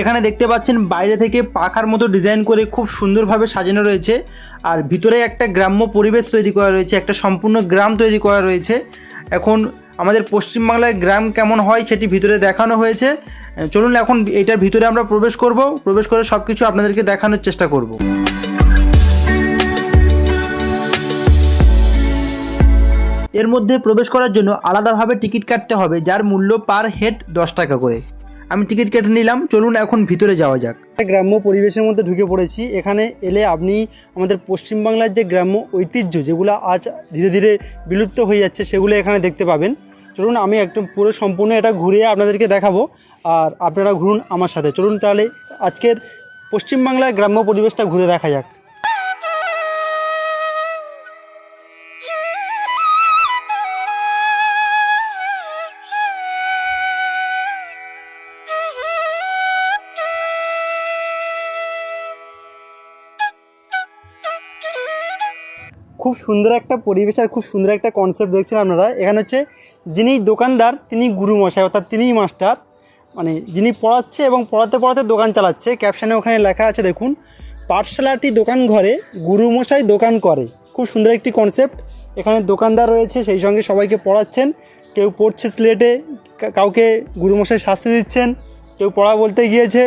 এখানে দেখতে পাচ্ছেন বাইরে থেকে পাখার মতো ডিজাইন করে খুব সুন্দরভাবে সাজানো রয়েছে। আর ভিতরে একটা গ্রাম্য পরিবেশ তৈরি করা রয়েছে, একটা সম্পূর্ণ গ্রাম তৈরি করা রয়েছে। এখন আমাদের পশ্চিমবাংলায় গ্রাম কেমন হয় সেটি ভিতরে দেখানো হয়েছে। চলুন এখন এটার ভিতরে আমরা প্রবেশ করব। প্রবেশ করে সব কিছু আপনাদেরকে দেখানোর চেষ্টা করব। এর মধ্যে প্রবেশ করার জন্য আলাদাভাবে টিকিট কাটতে হবে, যার মূল্য পার হেড দশ টাকা করে। আমি টিকিট কেটে নিলাম, চলুন এখন ভিতরে যাওয়া যাক। গ্রাম্য পরিবেশের মধ্যে ঢুকে পড়েছি। এখানে এলে আপনি আমাদের পশ্চিমবাংলার যে গ্রাম্য ঐতিহ্য, যেগুলো আজ ধীরে ধীরে বিলুপ্ত হয়ে যাচ্ছে, সেগুলো এখানে দেখতে পাবেন। চলুন, আমি একদম পুরো সম্পূর্ণ এটা ঘুরিয়ে আপনাদেরকে দেখাবো। আর আপনারা ঘুরুন আমার সাথে। চলুন তাহলে আজকের পশ্চিমবাংলার গ্রাম্য পরিবেশটা ঘুরে দেখা যাক। খুব সুন্দর একটা পরিবেশ আর খুব সুন্দর একটা কনসেপ্ট দেখছেন আপনারা। এখানে হচ্ছে যিনি দোকানদার, তিনি গুরু মশাই অর্থাৎ তিনিই মাস্টার মানে যিনি পড়াচ্ছে এবং পড়াতে পড়াতে দোকান চালাচ্ছে। ক্যাপশনে ওখানে লেখা আছে, দেখুন, পাঠশালাটি দোকান ঘরে, গুরুমশাই দোকান করে। খুব সুন্দর একটি কনসেপ্ট এখানে দোকানদার রয়েছে, সেই সঙ্গে সবাইকে পড়াচ্ছেন। কেউ পড়ছে স্লেটে কাউকে গুরুমশাই শাস্তি দিচ্ছেন। কেউ পড়া বলতে গিয়েছে।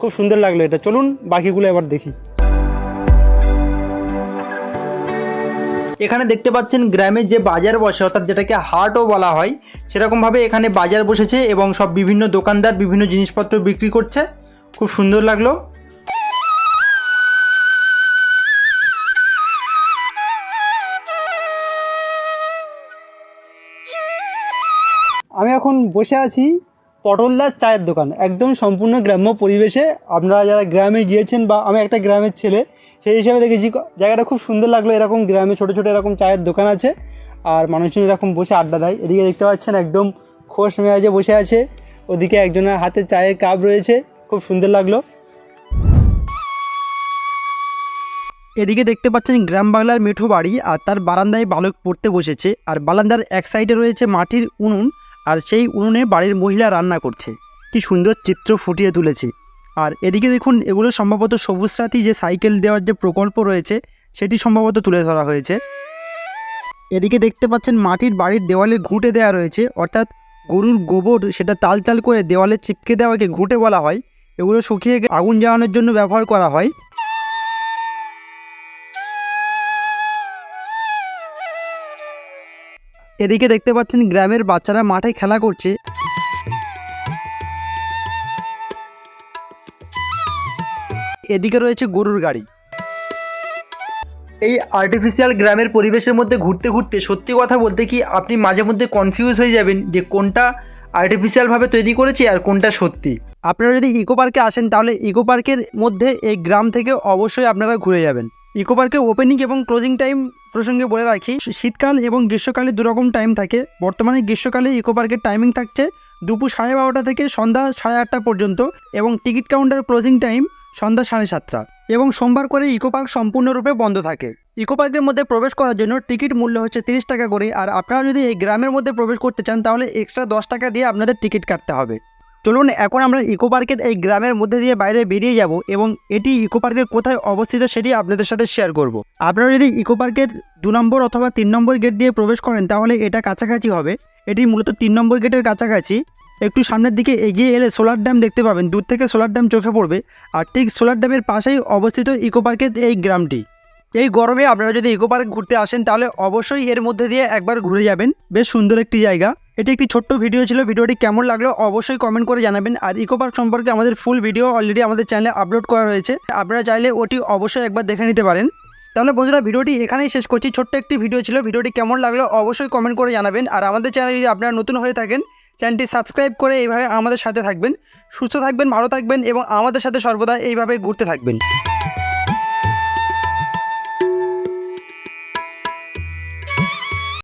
খুব সুন্দর লাগল এটা। চলুন, বাকিগুলো এবার দেখি। এখানে দেখতে পাচ্ছেন গ্রামে যে বাজার বসে, অর্থাৎ যেটাকে হাটও বলা হয়, সেরকমভাবে এখানে বাজার বসেছে এবং সব বিভিন্ন দোকানদার বিভিন্ন জিনিসপত্র বিক্রি করছে। খুব সুন্দর লাগল। আমি এখন বসে আছি পটলদার চায়ের দোকান, একদম সম্পূর্ণ গ্রাম্য পরিবেশে। আপনারা যারা গ্রামে গিয়েছেন বা আমি একটা গ্রামের ছেলে, সেই হিসাবে দেখেছি, জায়গাটা খুব সুন্দর লাগল, এরকম গ্রামে ছোটো ছোটো এরকম চায়ের দোকান আছে। আর মানুষজন এরকম বসে আড্ডা দেয়। এদিকে দেখতে পাচ্ছেন একদম খোশ মেয়াজে বসে আছে। ওদিকে একজনের হাতে চায়ের কাপ রয়েছে। খুব সুন্দর লাগল। এদিকে দেখতে পাচ্ছেন গ্রাম বাংলার মেঠো বাড়ি আর তার বারান্দায় বালক পড়তে বসেছে। আর বারান্দার এক সাইডে রয়েছে মাটির উনুন। আর সেই উনুনে বাড়ির মহিলা রান্না করছে। কি সুন্দর চিত্র ফুটিয়ে তুলেছে। আর এদিকে দেখুন, এগুলো সম্ভবত সবুজ সাথী যে সাইকেল দেওয়ার যে প্রকল্প রয়েছে, সেটি সম্ভবত তুলে ধরা হয়েছে। এদিকে দেখতে পাচ্ছেন, মাটির বাড়ির দেওয়ালে ঘুঁটে দেওয়া রয়েছে। অর্থাৎ গরুর গোবর, সেটা তাল তাল করে দেওয়ালে চিপকে দেওয়াকে ঘুঁটে বলা হয়। এগুলো শুকিয়ে আগুন জ্বালানোর জন্য ব্যবহার করা হয়। এদিকে দেখতে পাচ্ছেন গ্রামের বাচ্চারা মাঠে খেলা করছে। এদিকে রয়েছে গরুর গাড়ি। এই আর্টিফিশিয়াল গ্রামের পরিবেশের মধ্যে ঘুরতে ঘুরতে সত্যি কথা বলতে কি আপনি মাঝে মধ্যে কনফিউজ হয়ে যাবেন যে কোনটা আর্টিফিশিয়ালভাবে তৈরি করেছে আর কোনটা সত্যি। আপনারা যদি ইকো পার্কে আসেন তাহলে ইকো পার্কের মধ্যে এই গ্রাম থেকে অবশ্যই আপনারা ঘুরে যাবেন। ইকো পার্কের ওপেনিং এবং ক্লোজিং টাইম প্রসঙ্গে বলে রাখি, শীতকাল এবং গ্রীষ্মকালে দুরকম টাইম থাকে। বর্তমানে গ্রীষ্মকালে ইকো পার্কের টাইমিং থাকছে দুপুর সাড়ে বারোটা থেকে সন্ধ্যা সাড়ে আটটা পর্যন্ত এবং টিকিট কাউন্টার ক্লোজিং টাইম সন্ধ্যা সাড়ে সাতটা। এবং সোমবার করে ইকো পার্ক সম্পূর্ণরূপে বন্ধ থাকে। ইকো পার্কের মধ্যে প্রবেশ করার জন্য টিকিট মূল্য হচ্ছে তিরিশ টাকা করে। আর আপনারা যদি এই গ্রামের মধ্যে প্রবেশ করতে চান, তাহলে এক্সট্রা দশ টাকা দিয়ে আপনাদের টিকিট কাটতে হবে। চলুন, এখন আমরা ইকো পার্কের এই গ্রামের মধ্যে দিয়ে বাইরে বেরিয়ে যাব এবং এটি ইকো পার্কের কোথায় অবস্থিত সেটি আপনাদের সাথে শেয়ার করব। আপনারা যদি ইকো পার্কের দু নম্বর অথবা তিন নম্বর গেট দিয়ে প্রবেশ করেন, তাহলে এটা কাছাকাছি হবে। এটি মূলত তিন নম্বর গেটের কাছাকাছি। একটু সামনের দিকে এগিয়ে এলে সোলার ড্যাম দেখতে পাবেন। দূর থেকে সোলার ড্যাম চোখে পড়বে। আর ঠিক সোলার ড্যামের পাশেই অবস্থিত ইকো পার্কের এই গ্রামটি। এই গরমে আপনারা যদি ইকো পার্ক ঘুরতে আসেন, তাহলে অবশ্যই এর মধ্যে দিয়ে একবার ঘুরে যাবেন। বেশ সুন্দর একটি জায়গা। এটি একটি ছোট্ট ভিডিও ছিল। ভিডিওটি কেমন লাগল অবশ্যই কমেন্ট করে জানাবেন। আর ইকো পার্ক সম্পর্কে আমাদের ফুল ভিডিও অলরেডি আমাদের চ্যানেলে আপলোড করা রয়েছে আপনারা চাইলে ওটি অবশ্যই একবার দেখে নিতে পারেন। তাহলে বন্ধুরা ভিডিওটি এখানেই শেষ করছি। ছোট্ট একটি ভিডিও ছিল। ভিডিওটি কেমন লাগল অবশ্যই কমেন্ট করে জানাবেন। আর আমাদের চ্যানেলে যদি আপনারা নতুন হয়ে থাকেন চ্যানেলটি সাবস্ক্রাইব করে এইভাবে আমাদের সাথে থাকবেন। সুস্থ থাকবেন, ভালো থাকবেন এবং আমাদের সাথে সর্বদা এইভাবে ঘুরতে থাকবেন।